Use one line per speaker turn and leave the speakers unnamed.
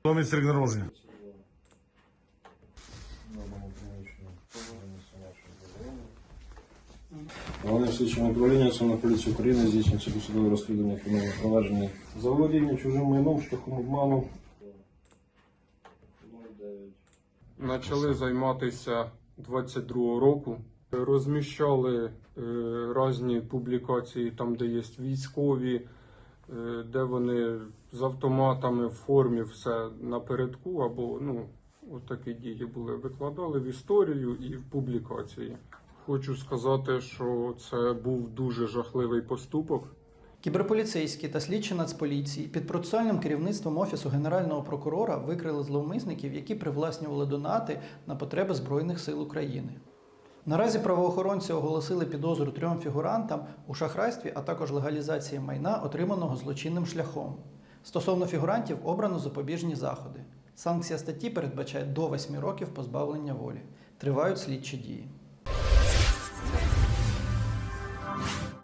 Хто місце рік народження?
Головне слідчим управління Національної поліції України здійснюється досудове розслідування кримінального провадження за володіння чужим майном шляхом обману.
Почали займатися 22 року. Розміщали е, різні публікації там, де є військові, де вони з автоматами в формі все напередку, або ну, такі дії були. Викладали в історію і в публікації. Хочу сказати, що це був дуже жахливий поступок.
Кіберполіцейські та слідчі Нацполіції під процесуальним керівництвом Офісу Генерального прокурора викрили зловмисників, які привласнювали донати на потреби Збройних сил України. Наразі правоохоронці оголосили підозру трьом фігурантам у шахрайстві, а також легалізації майна, отриманого злочинним шляхом. Стосовно фігурантів обрано запобіжні заходи. Санкція статті передбачає до 8 років позбавлення волі. Тривають слідчі дії.